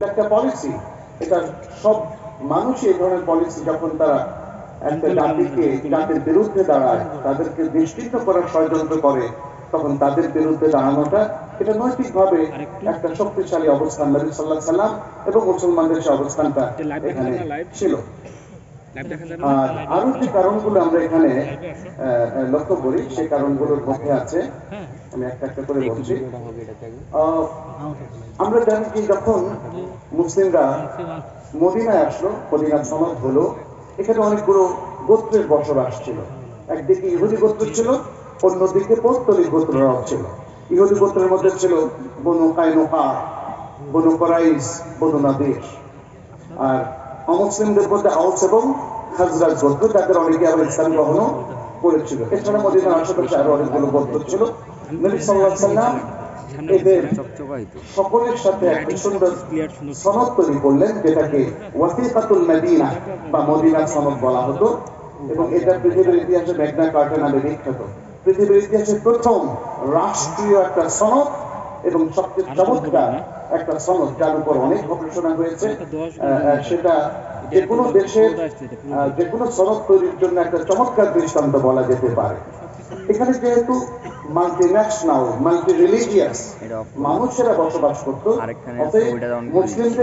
একটা পলিসি এটা সব মানুষই এই ধরনের পলিসি যখন তারা একটা জাতিকে জাতির বিরুদ্ধে দাঁড়ায় তাদেরকে নিশ্চিত করার ষড়যন্ত্র করে তখন তাদের বিরুদ্ধে দাঁড়ানোটা এটা নৈতিকভাবে একটা শক্তিশালী অবস্থান নবী সাল্লাহ সাল্লাম এবং মুসলমানদের সে অবস্থানটা এখানে ছিল। লাইভ দেখা যাবে আর আরও যে কারণগুলো আমরা এখানে লক্ষ্য করি সেই কারণগুলোর মধ্যে আছে। হ্যাঁ। আমি একটা একটা করে বলছি। আমরা জানি যে যখন মুসলিমরা মদিনায় আসলো, মদিনার সনদ হলো। এখানে অনেকগুলো গোত্রের বসবাস ছিল। একদিকে ইহুদি গোত্র ছিল, অন্যদিকে পৌত্তলিক গোত্ররাও ছিল। ইহুদি গোত্রের মধ্যে ছিল বনু কায়নুকা বনু করাইস বনু নাদির। আর অমুসলিমদের মধ্যে আউস এবং হাজরাজ গোত্র তাদের অনেকে আবার ইসলাম গ্রহণও করেছিল। এছাড়া মদিনার আশেপাশে আরও অনেকগুলো গোত্র ছিল। নবী আলাইহি সাল্লাম এদের সকলের সাথে একটা সুন্দর সনদ তৈরি করলেন যেটাকে ওয়াসিকাতুল মদিনা বা মদিনার সনদ বলা হতো এবং এটা পৃথিবীর ইতিহাসে মেঘনা কার্টা নামে বিখ্যাত। পৃথিবীর ইতিহাসে প্রথম রাষ্ট্রীয় একটা সনদ এবং সবচেয়ে চমৎকার একটা সনদ যার উপর অনেক গবেষণা হয়েছে। সেটা যে কোনো দেশের যে কোনো সনদ তৈরির জন্য একটা চমৎকার দৃষ্টান্ত বলা যেতে পারে। এখানে যেহেতু মাল্টি ন্যাশনাল মাল্টি রিলিজিয়াস মানুষেরা বসবাস করতো মুসলিমদের